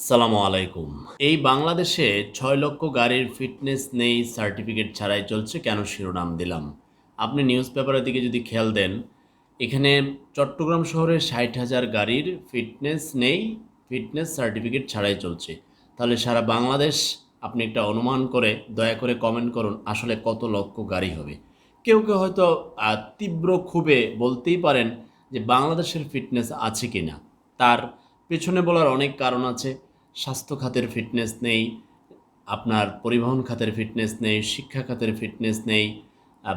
আসসালামু আলাইকুম। এই বাংলাদেশে ছয় লক্ষ গাড়ির ফিটনেস নেই, সার্টিফিকেট ছাড়াই চলছে, কেন শিরোনাম দিলাম? আপনি নিউজ পেপারের দিকে যদি খেয়াল দেন, এখানে চট্টগ্রাম শহরে ষাট হাজার গাড়ির ফিটনেস নেই, ফিটনেস সার্টিফিকেট ছাড়াই চলছে। তাহলে সারা বাংলাদেশ আপনি একটা অনুমান করে, দয়া করে কমেন্ট করুন, আসলে কত লক্ষ গাড়ি হবে? কেউ কেউ হয়তো তীব্র ক্ষোভে বলতেই পারেন যে বাংলাদেশের ফিটনেস আছে কি না তার পেছনে বলার অনেক কারণ আছে। স্বাস্থ্য খাতের ফিটনেস নেই, আপনার পরিবহন খাতের ফিটনেস নেই, শিক্ষা খাতের ফিটনেস নেই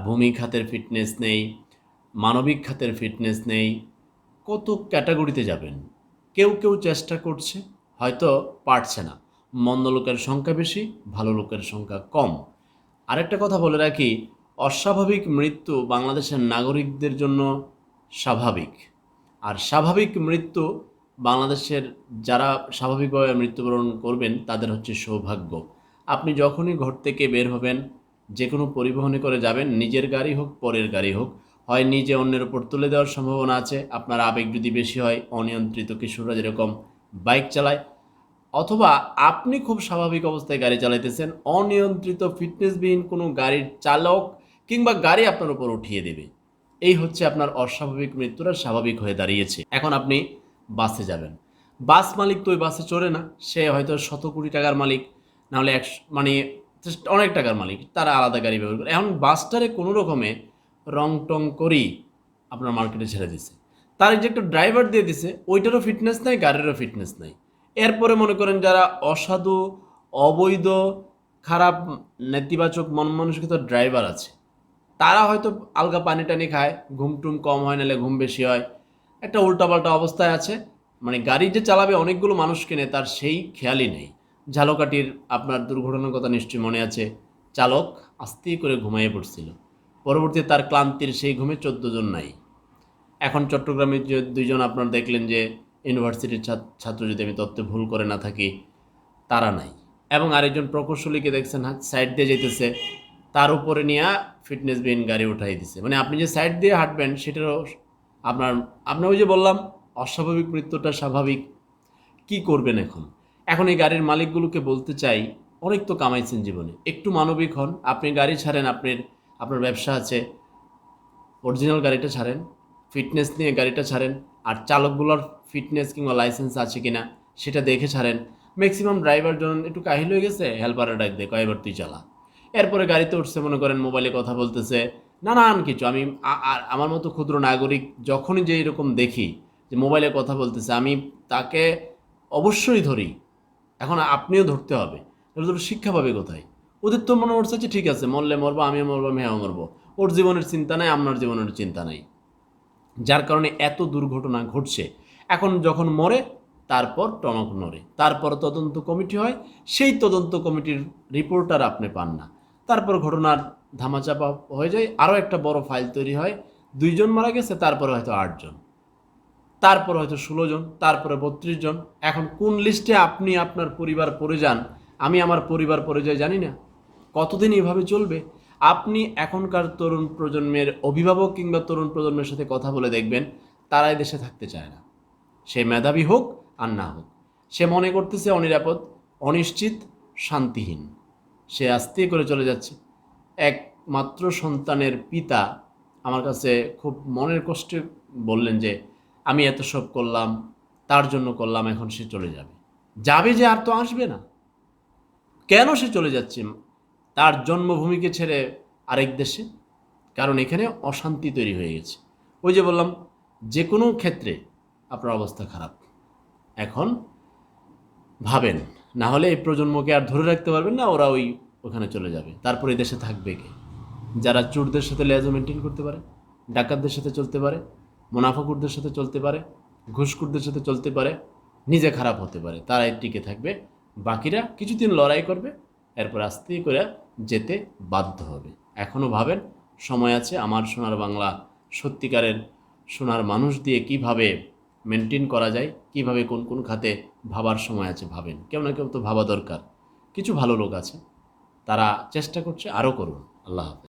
ভূমি খাতের ফিটনেস নেই, মানবিক খাতের ফিটনেস নেই, কত ক্যাটাগরিতে যাবেন? কেউ কেউ চেষ্টা করছে, হয়তো পারছে না। মন্দ লোকের সংখ্যা বেশি, ভালো লোকের সংখ্যা কম। আরেকটা কথা বলে রাখি, অস্বাভাবিক মৃত্যু বাংলাদেশের নাগরিকদের জন্য স্বাভাবিক। আর স্বাভাবিক মৃত্যু বাংলাদেশের যারা স্বাভাবিকভাবে মৃত্যুবরণ করবেন, তাদের হচ্ছে সৌভাগ্য। আপনি যখনই ঘর থেকে বের হবেন যে কোনো পরিবহনে করে যাবেন, নিজের গাড়ি হোক, পরের গাড়ি হোক, হয় নিজে অন্যের উপর তুলে দেওয়ার সম্ভাবনা আছে, আপনার আবেগ যদি বেশি হয়, অনিয়ন্ত্রিত কিশোররা যেরকম বাইক চালায়, অথবা আপনি খুব স্বাভাবিক অবস্থায় গাড়ি চালাইতেছেন, অনিয়ন্ত্রিত ফিটনেসবিহীন কোনো গাড়ির চালক কিংবা গাড়ি আপনার উপর উঠিয়ে দেবে। এই হচ্ছে আপনার অস্বাভাবিক মৃত্যুটা স্বাভাবিক হয়ে দাঁড়িয়েছে। এখন আপনি বাসে যাবেন। বাস মালিক তো ওই বাসে চড়ে না, সে হয়তো শত কোটি টাকার মালিক, নাহলে এক মানে অনেক টাকার মালিক, তারা আলাদা গাড়ি ব্যবহার করে। এখন বাসটারে কোনো রকমে রং টং করেই আপনার মার্কেটে ছেড়ে দিছে। তার যে একটা ড্রাইভার দিয়ে দিছে, ওইটারও ফিটনেস নাই, গাড়িরও ফিটনেস নাই। এরপরে মনে করেন যারা অসাধু, অবৈধ, খারাপ, নেতিবাচক মন মানসিকতার ড্রাইভার আছে, তারা হয়তো আলগা পানি টানি খায়, ঘুম টুম কম হয়, নাহলে ঘুম বেশি হয় একটা উল্টাপাল্টা অবস্থায় আছে। মানে গাড়ি যে চালাবে অনেকগুলো মানুষ কেনে, তার সেই খেয়ালই নেই। ঝালকাটির আপনার দুর্ঘটনার কথা নিশ্চয়ই মনে আছে। চালক আস্তে করে ঘুমাইয়ে পড়ছিল। পরবর্তীতে তার ক্লান্তির সেই ঘুমে চোদ্দ জন নাই। এখন চট্টগ্রামের যে দুইজন আপনার দেখলেন যে ইউনিভার্সিটির ছাত্র যদি আমি তত্ত্বে ভুল করে না থাকি, তারা নাই। এবং আরেকজন প্রকৌশলীকে দেখছেন হাত সাইড দিয়ে যেতেছে তার উপরে নিয়ে ফিটনেস বিহীন গাড়ি উঠাই দিছে। মানে আপনি যে সাইড দিয়ে হাঁটবেন, সেটারও আপনার আপনার ওই যে বললাম, অস্বাভাবিক মৃত্যুটা স্বাভাবিক। কি করবেন এখন? এখন এই গাড়ির মালিকগুলোকে বলতে চাই, অনেক তো কামাইছেন জীবনে। একটু মানবিক হন, আপনি গাড়ি ছাড়েন, আপনার আপনার ব্যবসা আছে অরিজিনাল গাড়িটা ছাড়েন ফিটনেস নিয়ে গাড়িটা ছাড়েন, আর চালকগুলোর ফিটনেস কিংবা লাইসেন্স আছে কিনা, সেটা দেখে ছাড়েন। ম্যাক্সিমাম ড্রাইভার জন, একটু কাহিল হয়ে গেছে হেল্পারে ডাক দে কয়েকবার তুই চালা। এরপরে গাড়িতে উঠছে, মনে করেন মোবাইলে কথা বলতেছে নানান কিছু। আমি আমার মতো ক্ষুদ্র নাগরিক যখনই যে এরকম দেখি যে মোবাইলে কথা বলতেছে, আমি তাকে অবশ্যই ধরি। এখন আপনিও ধরতে হবে। তাহলে শিক্ষা পাবে কোথায়? ওদের তো মনে হচ্ছে যে ঠিক আছে, মরলে মরবো, আমিও মরবো আমিও মরবো। ওর জীবনের চিন্তা নাই, আপনার জীবনের চিন্তা নাই। যার কারণে এত দুর্ঘটনা ঘটছে। এখন যখন মরে, তারপর টনক নড়ে। তারপর তদন্ত কমিটি হয়। সেই তদন্ত কমিটির রিপোর্ট আর আপনি পান না। তারপর ঘটনার ধামাচাপা হয়ে যায়, আরও একটা বড় ফাইল তৈরি হয়। দুইজন মারা গেছে, তারপরে হয়তো আটজন। তারপর হয়তো ষোলো জন তারপরে বত্রিশ জন এখন কোন লিস্টে আপনি আপনার পরিবার পড়ে যান? আমি আমার পরিবার পড়ে যাই জানি না। কতদিন এভাবে চলবে? আপনি এখনকার তরুণ প্রজন্মের অভিভাবক কিংবা তরুণ প্রজন্মের সাথে কথা বলে দেখবেন তারাই দেশে থাকতে চায় না। সে মেধাবী হোক আর না হোক। সে মনে করতেছে অনিরাপদ, অনিশ্চিত, শান্তিহীন। সে আস্তে করে চলে যাচ্ছে। একমাত্র সন্তানের পিতা আমার কাছে খুব মনের কষ্টে বললেন যে, আমি এত সব করলাম, তার জন্য করলাম, এখন সে চলে যাবে। যাবে যে আর তো আসবে না। কেন সে চলে যাচ্ছে? তার জন্মভূমিকে ছেড়ে আরেক দেশে? কারণ এখানে অশান্তি তৈরি হয়ে গেছে। ওই যে বললাম, যে কোনো ক্ষেত্রে আপনার অবস্থা খারাপ। এখন ভাবেন, না হলে এই প্রজন্মকে আর ধরে রাখতে পারবেন না, ওরা ওই ওখানে চলে যাবে। তারপরে দেশে থাকবে কে? যারা চোরদের সাথে লেজও মেনটেন করতে পারে, ডাকাতদের সাথে চলতে পারে মুনাফাকুরদের সাথে চলতে পারে, ঘুষখুরদের সাথে চলতে পারে, নিজে খারাপ হতে পারে, তারাই টিকে থাকবে। বাকিরা কিছুদিন লড়াই করবে, এরপর আস্তে করে যেতে বাধ্য হবে। এখনও ভাবেন, সময় আছে আমার সোনার বাংলা সত্যিকারের সোনার মানুষ দিয়ে কীভাবে মেনটেন করা যায়, কীভাবে কোন কোন খাতে ভাবার সময় আছে ভাবেন। কেউ না কেউ তো ভাবা দরকার। কিছু ভালো লোক আছে তারা চেষ্টা করছে আরও করুন। আল্লাহ হাফেজ।